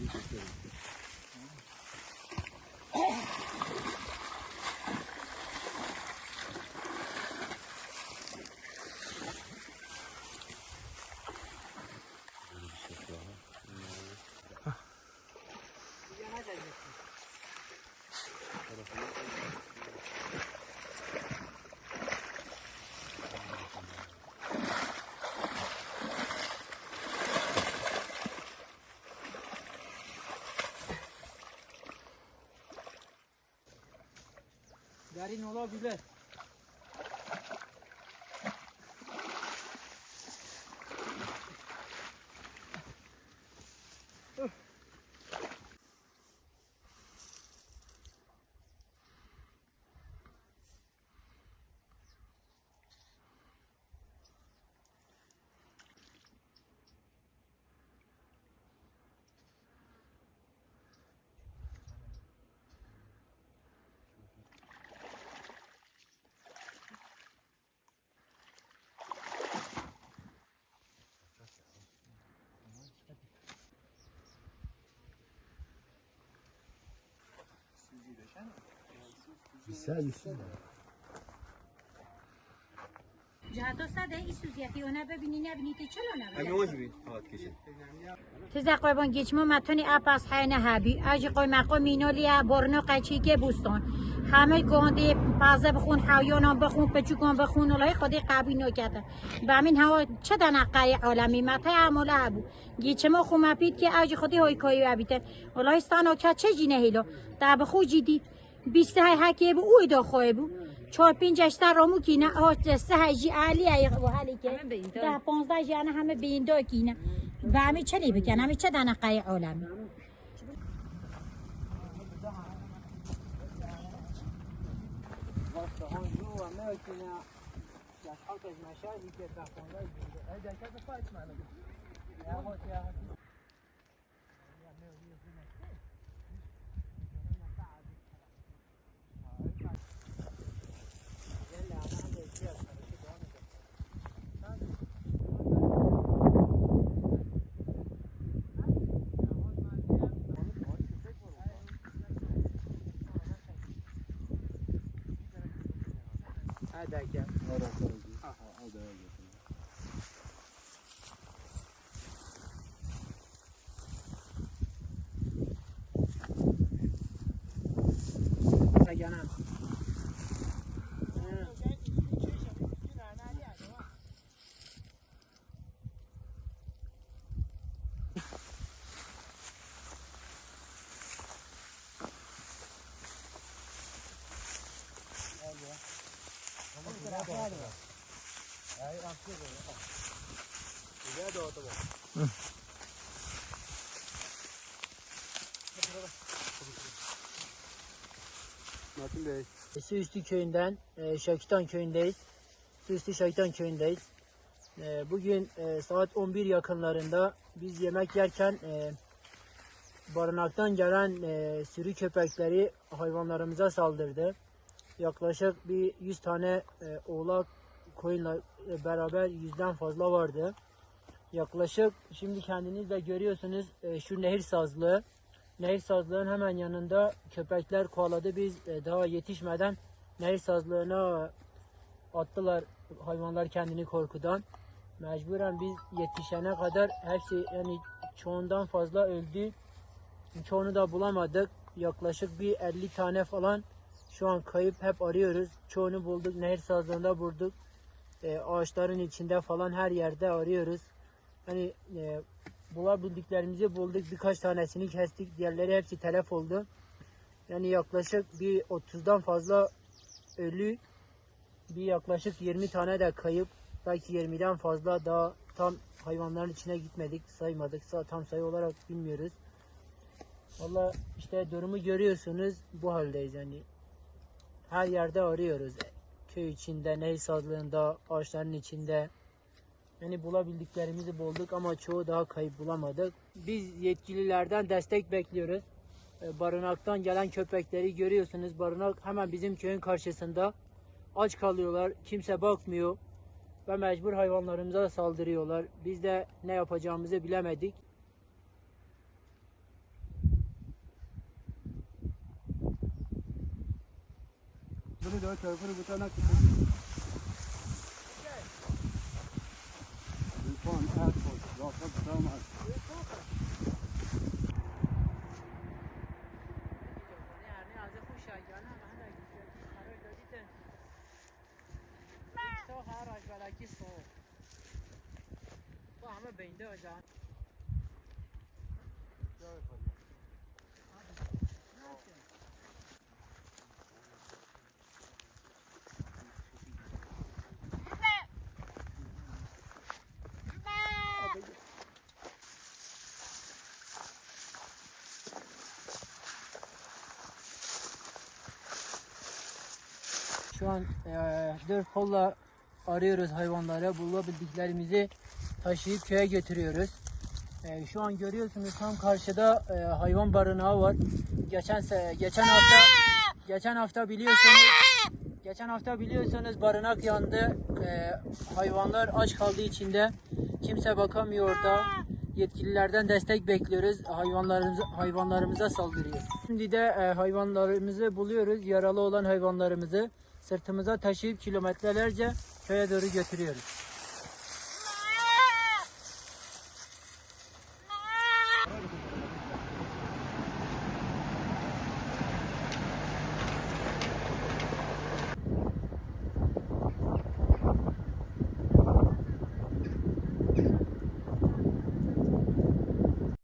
一个对。Derin olabilir. 120 ساده صده این سوزیتی اونه ببینی نبینی تی چلو نبینی؟ اگه اوش بید خواهد کشه. تیزه گیچمو متونی اپ از حین هبی. اجی قوی مقو مینولی برنو قچی که بوستان. همه گونده پازه بخون حیانا بخون پچوکان بخون الهی خودی قبی نکرده به همین هوا چه دنقه عالمی؟ مته عمله هبو گیچمو خو مپید که اجی خودی های کایی ببیته الهی ستانو که چه جینه هیلو؟ در بخو جیدی. بیسته های حکی بو اوی دا خواه بو. چهار پنج اشتر رامو کینه. آه سه هجی علی ای و حالی که. ده پانزده جانه همه بیندا کینه. و همه چلی بکن همه چه دنقه عالمی؟ ötüne kalk ez meşer bir kez daha sonra ötüne. Ejder kazı fark یا هات یا هات هذا كان جانم Metin Bey. Köyünden, e, Şakitan köyündeyiz. Suüstü Şakitan köyündeyiz. E, bugün e, saat 11 yakınlarında biz yemek yerken barınaktan gelen sürü köpekleri hayvanlarımıza saldırdı. Yaklaşık bir 100 tane e, oğlak koyunla e, beraber yüzden fazla vardı. Yaklaşık şimdi kendiniz de görüyorsunuz e, şu nehir sazlığı. Nehir sazlığın hemen yanında köpekler kovaladı. Biz e, daha yetişmeden nehir sazlığına attılar hayvanlar kendini korkudan. Mecburen biz yetişene kadar hepsi yani çoğundan fazla öldü. Çoğunu da bulamadık. Yaklaşık bir 50 tane falan şu an kayıp hep arıyoruz. Çoğunu bulduk. Nehir sazlığında bulduk. E, ağaçların içinde falan her yerde arıyoruz. Hani e, bulabildiklerimizi bulduk. Birkaç tanesini kestik. Diğerleri hepsi telef oldu. Yani yaklaşık bir 30'dan fazla ölü, bir yaklaşık 20 tane de kayıp. Belki 20'den fazla daha tam hayvanların içine gitmedik, saymadık. Sa- Tam sayı olarak bilmiyoruz. Valla işte durumu görüyorsunuz. Bu haldeyiz yani. Her yerde arıyoruz. Köy içinde, nehir sazlığında, ağaçların içinde. Yani bulabildiklerimizi bulduk ama çoğu daha kayıp bulamadık. Biz yetkililerden destek bekliyoruz. E, Barınaktan gelen köpekleri görüyorsunuz. Barınak hemen bizim köyün karşısında. Aç kalıyorlar. Kimse bakmıyor. Ve mecbur hayvanlarımıza saldırıyorlar. Biz de ne yapacağımızı bilemedik. bunu da tarafını butana kısmı. Lütfen her kol, rahat tutamaz. با همه بینده آجان جای خود An e, dört kolla arıyoruz hayvanları. Bulabildiklerimizi taşıyıp köye götürüyoruz. E, şu an görüyorsunuz tam karşıda e, hayvan barınağı var. Geçen geçen hafta geçen hafta biliyorsunuz geçen hafta biliyorsunuz barınak yandı. E, hayvanlar aç kaldığı içinde kimse bakamıyor orada. Yetkililerden destek bekliyoruz. Hayvanlarımıza hayvanlarımıza saldırıyor. Şimdi de e, hayvanlarımızı buluyoruz. Yaralı olan hayvanlarımızı sırtımıza taşıyıp kilometrelerce köye doğru götürüyoruz.